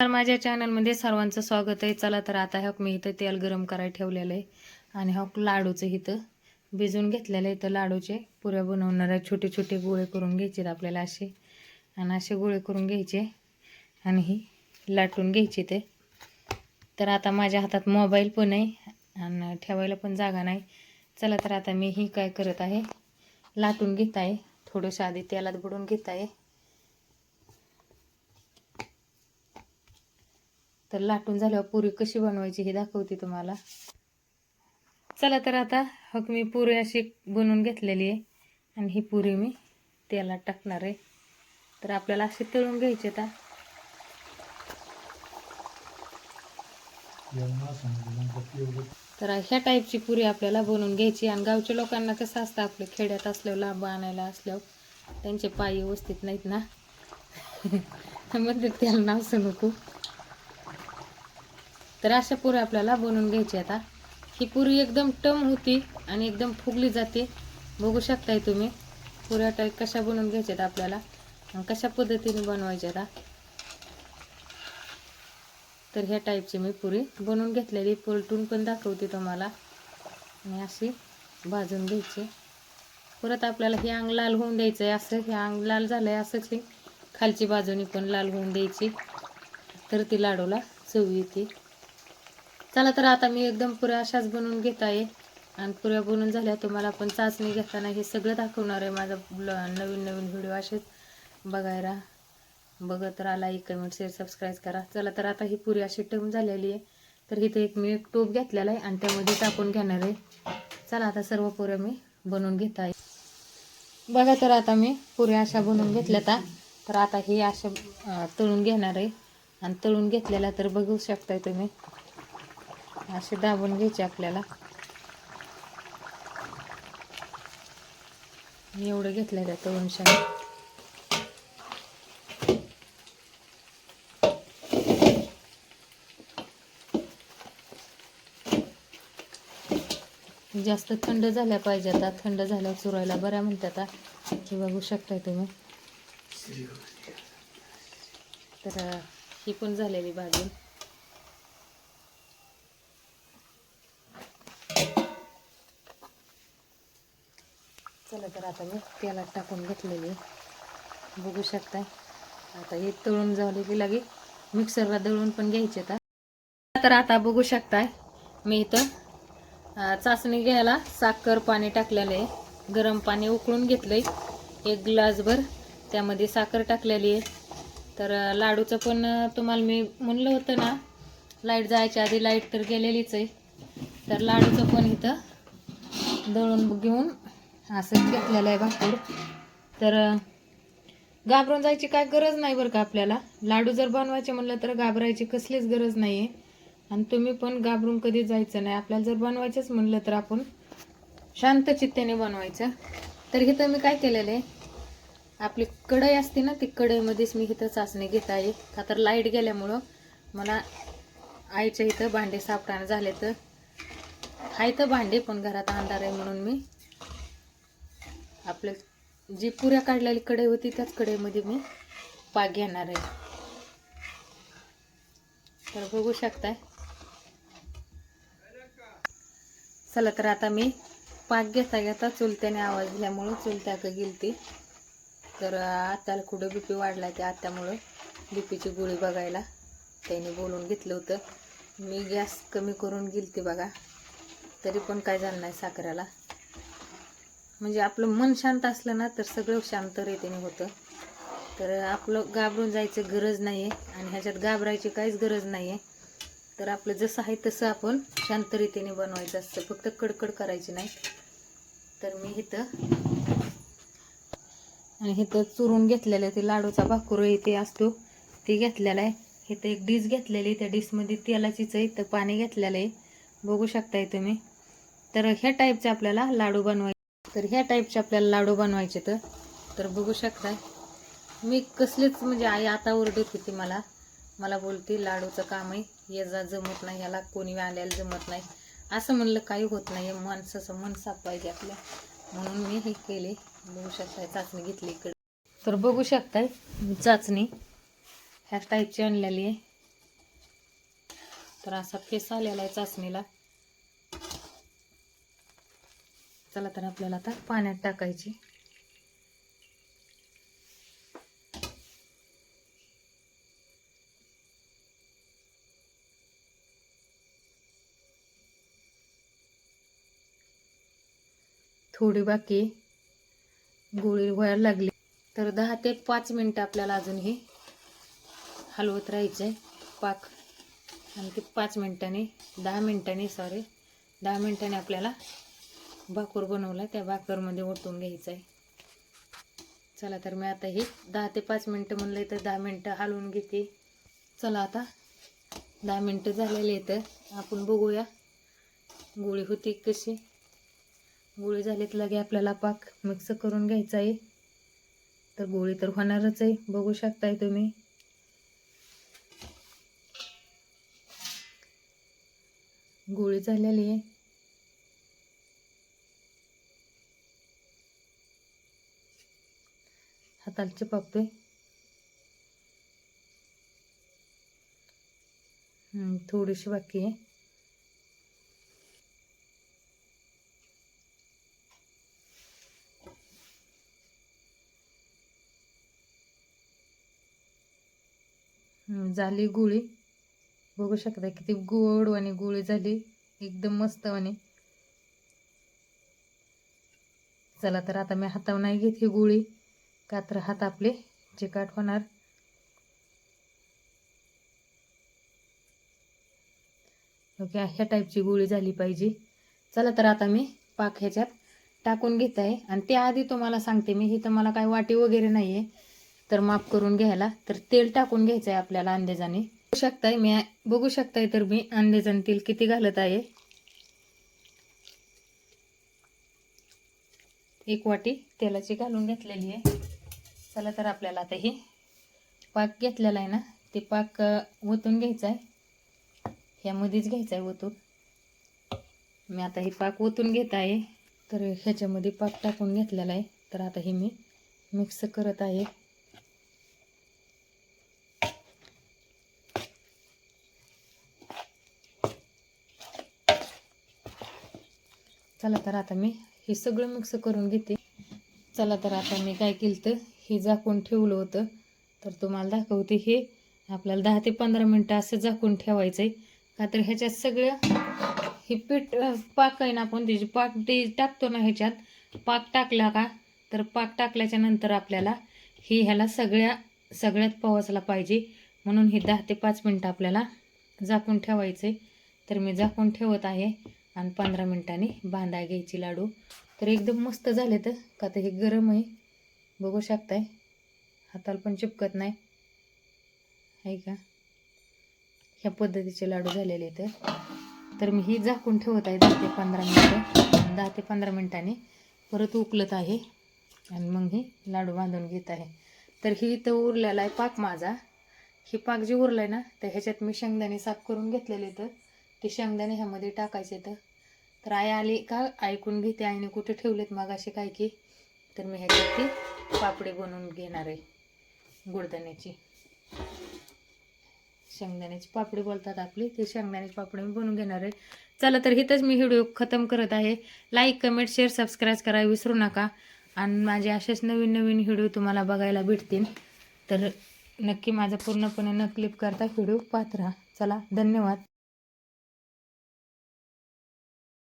तर माझ्या चॅनलमध्ये सर्वांचं स्वागत आहे. चला तर आता ह्या मी इथं तेल गरम करायला ठेवलेलं आहे. आणि हॉक लाडूचं इथं भिजून घेतलेलं आहे. इथं लाडूचे पुऱ्या बनवणार आहे. छोटे छोटे गोळे करून घ्यायचे आपल्याला असे. आणि असे गोळे करून घ्यायचे. आणि ही लाटून घ्यायची ते. तर आता माझ्या हातात मोबाईल पण आहे. आणि ठेवायला पण जागा नाही. चला तर आता मी ही काय करत आहे. लाटून घेत आहे. थोडंसं आधी तेलात बुडून घेत आहे. तर लाटून झाल्यावर पुरी कशी बनवायची हे दाखवते तुम्हाला. चला तर आता हक मी पुरी अशी बनवून घेतलेली आहे. आणि ही पुरी मी तेलात टाकणार आहे. तर आपल्याला असे तळून घ्यायचे आता. तर ह्या टाईपची पुरी आपल्याला बनवून घ्यायची आणि गावच्या लोकांना कसं असतं आपलं खेड्यात असल्यावर लांब आणायला असल्यावर त्यांचे पाय व्यवस्थित नाहीत ना. म्हणते त्याला नाव सांगू. नको तर अशा पुऱ्या आपल्याला बनवून घ्यायची आता. ही पुरी एकदम टम होती आणि एकदम फुगली जाते. बघू शकताय तुम्ही पुऱ्या टाईप कशा बनवून घ्यायच्यात आपल्याला आणि कशा पद्धतीने बनवायच्या आता. तर ह्या टाईपची मी पुरी बनवून घेतलेली पलटून पण दाखवते तुम्हाला. आणि अशी भाजून घ्यायची. परत आपल्याला हे अंग लाल होऊन द्यायचं आहे असं हे अंग लाल झालं आहे असंच खालची बाजूनी पण लाल होऊन द्यायची. तर ती लाडूला चव येते. चला तर आता मी एकदम पुऱ्या अशाच बनवून घेत आहे. आणि पुऱ्या बनवून झाल्या तुम्हाला पण चाचणी घेताना हे सगळं दाखवणार आहे माझा नवीन नवीन व्हिडिओ असेच बघायला. बघत राहा लाईक कमेंट शेअर सबस्क्राईब करा. चला तर आता ही पुरी अशी टम झालेली आहे. तर इथे एक मी एक टोप घेतलेला आहे आणि त्यामध्ये टाकून घेणार आहे. चला आता सर्व पुऱ्या मी बनवून घेत आहे. बघा तर आता मी पुऱ्या अशा बनवून घेतल्या आता तर आता हे अशा तळून घेणार आहे. आणि तळून घेतलेल्या तर बघू शकताय तुम्ही. असे दाबून घ्यायचे आपल्याला. मी एवढं घेतलं त्या तळून शाने जास्त थंड झाल्या पाहिजे आता. थंड झाल्यावर चुरायला बऱ्या म्हणतात आता. हे बघू शकताय तुम्ही. तर ही पण झालेली भाजी. चला तर आता मी तेलात टाकून घेतलेली. आहे. बघू शकताय. आता हे तळून झालेली लागे मिक्सरला दळून पण घ्यायचे आता. तर आता बघू शकताय मी इथं चाचणी घ्यायला साखर पाणी टाकलेलं आहे. गरम पाणी उकळून घेतलंय. एक ग्लासभर त्यामध्ये साखर टाकलेली आहे. तर लाडूचं पण तुम्हाला मी म्हणलं होतं ना लाइट जायच्या आधी लाइट तर गेलेलीच आहे. तर लाडूचं पण इथं दळून घेऊन असंच घेतलेलं आहे भाकूर. तर घाबरून जायची काय गरज नाही बरं का आपल्याला. लाडू जर बनवायचे म्हणलं तर घाबरायची कसलीच गरज नाही आहे आणि तुम्ही पण घाबरून कधी जायचं नाही. आपल्याला जर बनवायचंच म्हणलं तर आपण शांत चित्तेने बनवायचं. तर इथं मी काय केलेलं आहे? आपली कढई असते ना ती कढईमध्येच मी इथं चाचणी घेत आहे. का तर लाइट गेल्यामुळं मला आईच्या इथं भांडे सापटाणं झाले तर हाय तर भांडे पण घरात अंधार आहे म्हणून मी. आपलं जी पुऱ्या काढलेली कढई होती त्याच कढईमध्ये मी पाक घेणार आहे. तर बघू शकताय. चला तर आता मी पाक घेता घेता चुलत्याने आवाज दिल्यामुळं चुलत्या का गेलती. तर आत्याला कुठं बीपी वाढला त्या आत्यामुळं बीपीची गोळी बघायला त्याने बोलून घेतलं होतं. मी गॅस कमी करून गेलती बघा. तरी पण काय झालं नाही साखरेला. म्हणजे आपलं मन शांत असलं ना तर सगळं शांत रीतीने होतं. तर आपलं घाबरून जायचं गरज नाही आहे आणि ह्याच्यात घाबरायची काहीच गरज नाही आहे तर आपलं जसं आहे तसं आपण शांत रीतीने बनवायचं असतं. फक्त कडकड करायची नाही. तर मी इथं आणि इथं चुरून घेतलेलं आहे. ते लाडूचा भाकूर इथे असतो. ते घेतलेला आहे. इथं एक डिश घेतलेली त्या डिशमध्ये तेलाचीच आहे. इथं पाणी घेतलेलं आहे. बघू शकताय तुम्ही. तर ह्या टाईपचे आपल्याला लाडू बनवायचे तर ह्या टाईपचे आपल्याला लाडू बनवायचे तर तर बघू शकता मी कसलीच म्हणजे आई आता ओरडत होती मला. मला बोलती लाडूचं काम आहे. ये जा जमत नाही याला कोणी आल्याला जमत नाही. असं म्हणलं काही होत नाही. माणसाचं मन साफ पाहिजे आपलं. म्हणून मी हे केले. बघू शकताय चाचणी घेतली इकडे. तर बघू शकताय चाचणी ह्या टाईपची आणलेली आहे. तर असा फेस आलेला आहे चाचणीला. चला तर आपल्याला आता पाण्यात टाकायची. थोडी बाकी गोळी व्हायला लागली. तर दहा ते पाच मिनटं आपल्याला अजून हे हलवत राहायचं आहे पाक. आणि ते पाच मिनिटांनी दहा मिनिटांनी सॉरी दहा मिनिटांनी आपल्याला भाकूर बनवला त्या भाकरमध्ये ओतून घ्यायचं आहे चला तर मी आता हे दहा ते पाच मिनटं म्हणलं तर दहा मिनटं हलवून घेते. चला आता दहा मिनटं झालेले तर आपण बघूया गोळी होती कशी. गोळी झालीत लगे आपल्याला पाक मिक्स करून घ्यायचा आहे तर गोळी तर होणारच आहे बघू शकताय तुम्ही. गोळी झालेली आहे. हाताला चिपकतोय हम्म, थोडीशी बाकी आहे. हम्म, झाली गुळी. बघू शकता किती गोड आणि गुळी झाली. एकदम मस्त आणि चला तर आता मी हातावर नाही घेत ही गुळी. का तर हात आपले चिकाट होणार. ओके ह्या टाईपची गोळी झाली पाहिजे. चला तर आता मी पाक ह्याच्यात टाकून घेत आहे. आणि त्याआधी तुम्हाला सांगते मी ही तर मला काय वाटी वगैरे नाही आहे तर माफ करून घ्यायला. तर तेल टाकून घ्यायचं आहे आपल्याला अंदाजाने. बघू शकताय मी बघू शकताय तर मी अंदाजाने तेल किती घालत आहे. एक वाटी तेलाची घालून घेतलेली आहे. चला तर आपल्याला आता हे पाक घेतलेला आहे ना ते पाक ओतून घ्यायचा आहे. ह्यामध्येच घ्यायचा आहे ओतून. मी आता हे पाक ओतून घेत आहे. तर ह्याच्यामध्ये पाक टाकून घेतलेला आहे. तर आता हे मी मिक्स करत आहे. चला तर आता मी हे सगळं मिक्स करून घेते. चला तर आता मी काय केलं तर हे झाकून ठेवलं होतं. तर तुम्हाला दाखवते हे. आपल्याला दहा ते पंधरा मिनटं असं झाकून ठेवायचं आहे का तर ह्याच्यात सगळं हे पीठ पाक आहे ना आपण त्याची पाक ते टाकतो ना ह्याच्यात. पाक टाकला का तर पाक टाकल्याच्या नंतर आपल्याला हे ह्याला सगळ्या सगळ्यात पवाचला पाहिजे. म्हणून हे दहा ते पाच मिनटं आपल्याला झाकून ठेवायचं आहे तर मी झाकून ठेवत आहे आणि पंधरा मिनटांनी बांधाय घ्यायची लाडू. तर एकदम मस्त झाले तर. का तर हे गरम आहे. बघू शकताय. हाताला पण चिपकत नाही. आहे का? ह्या पद्धतीचे लाडू झालेले तर तर मी ही झाकून ठेवत आहे दहा ते पंधरा मिनटं. दहा ते पंधरा मिनटाने परत उकलत आहे. आणि मग हे लाडू बांधून घेत आहे. तर ही इथं उरलेला आहे पाक माझा. ही पाक जे उरलं आहे ना तर ह्याच्यात मी शेंगदाणे साफ करून घेतलेले तर ते शेंगदाणे ह्यामध्ये टाकायचे तर तर आई आली का ऐकून घेते आईने कुठे ठेवलेत मग असे काय की? तर मी ह्याच्यावरती पापडी बनवून घेणार आहे गुडदाण्याची. शेंगदाण्याची पापडी बोलतात आपली ते शेंगदाण्याची पापडी मी बनवून घेणार आहे. चला तर इथंच मी व्हिडिओ खतम करत आहे. लाईक कमेंट शेअर सबस्क्राईब करायला विसरू नका. आणि माझे असेच नवीन नवीन व्हिडिओ तुम्हाला बघायला भेटतील. तर नक्की माझा पूर्णपणे न क्लिप करता व्हिडिओ पाहत राहा. चला धन्यवाद.